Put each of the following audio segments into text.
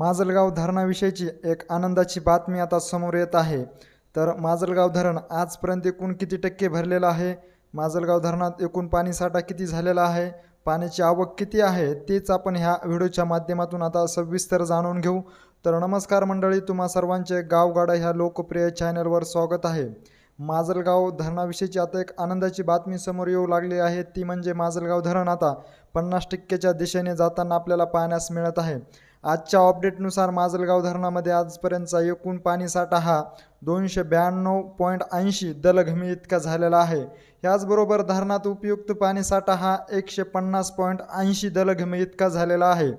माजलगाव धरणाविषयीची एक आनंदाची बातमी आता समोर येत आहे. तर माजलगाव धरण आजपर्यंत एकूण किती टक्के भरलेलं आहे? माजलगाव धरणात एकूण पाणीसाठा किती झालेला आहे? पाण्याची आवक किती आहे? तेच आपण ह्या व्हिडिओच्या माध्यमातून आता सविस्तर जाणून घेऊ. तर नमस्कार मंडळी तुम्हा सर्वांचे गावगाडा ह्या लोकप्रिय चॅनलवर स्वागत आहे. माजलगाव धरणाविषयीची आता एक आनंदाची बातमी समोर येऊ लागली आहे. ती म्हणजे माजलगाव धरण आता पन्नास टक्क्याच्या दिशेने जाताना आपल्याला पाहण्यास मिळत आहे. आजच्या अपडेटनुसार माजलगाव धरणामध्ये आजपर्यंतचा एकूण पाणीसाठा हा दोनशे ब्याण्णव पॉईंट ऐंशी दलघमी इतका झालेला आहे. याचबरोबर धरणात उपयुक्त पाणीसाठा हा एकशे पन्नास पॉईंट ऐंशी दलघमी इतका झालेला आहे.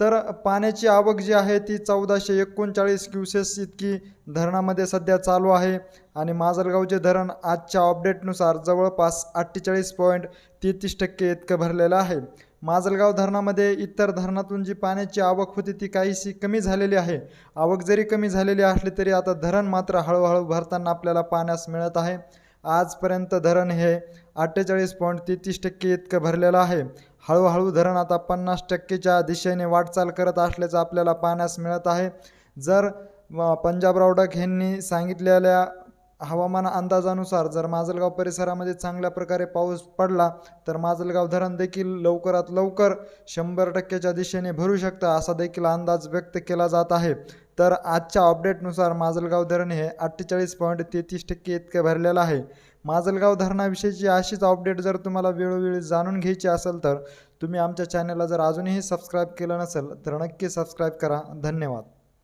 तर पाण्याची आवक जी आहे ती चौदाशे एकोणचाळीस क्युसेस इतकी धरणामध्ये सध्या चालू आहे आणि माजलगावचे धरण आजच्या अपडेटनुसार जवळपास अठ्ठेचाळीस पॉईंट तेहतीस टक्के इतकं भरलेलं आहे. माजलगाव धरणामध्ये इतर धरणातून जी पाण्याची आवक होती ती काहीशी कमी झालेली आहे. आवक जरी कमी झालेली असली तरी आता धरण मात्र हळूहळू भरताना आपल्याला पाण्यास मिळत आहे. आजपर्यंत धरण हे अठ्ठेचाळीस पॉईंट तेहतीस टक्के इतकं भरलेलं आहे. हळूहळू धरण आता पन्नास टक्केच्या दिशेने वाटचाल करत असल्याचं आपल्याला पाहण्यास मिळत आहे. जर पंजाब पंजाबराव डक यांनी सांगितलेल्या हवामान अंदाजानुसार जर माजलगाव परिसरामध्ये चांगल्या प्रकारे पाऊस पडला तर माजलगाव धरण देखील लवकरात लवकर शंभर टक्क्याच्या दिशेने भरू शकतं असा देखील अंदाज व्यक्त केला जात आहे. तर आजच्या अपडेटनुसार माजलगाव धरण हे अठ्ठेचाळीस पॉईंट तेहतीस टक्के इतके भरलेलं आहे. माजलगाव धरणाविषयीची अशीच अपडेट जर तुम्हाला वेळोवेळी जाणून घ्यायची असेल तर तुम्ही आमच्या चॅनलला जर अजूनही सबस्क्राईब केलं नसेल तर नक्की सबस्क्राईब करा. धन्यवाद.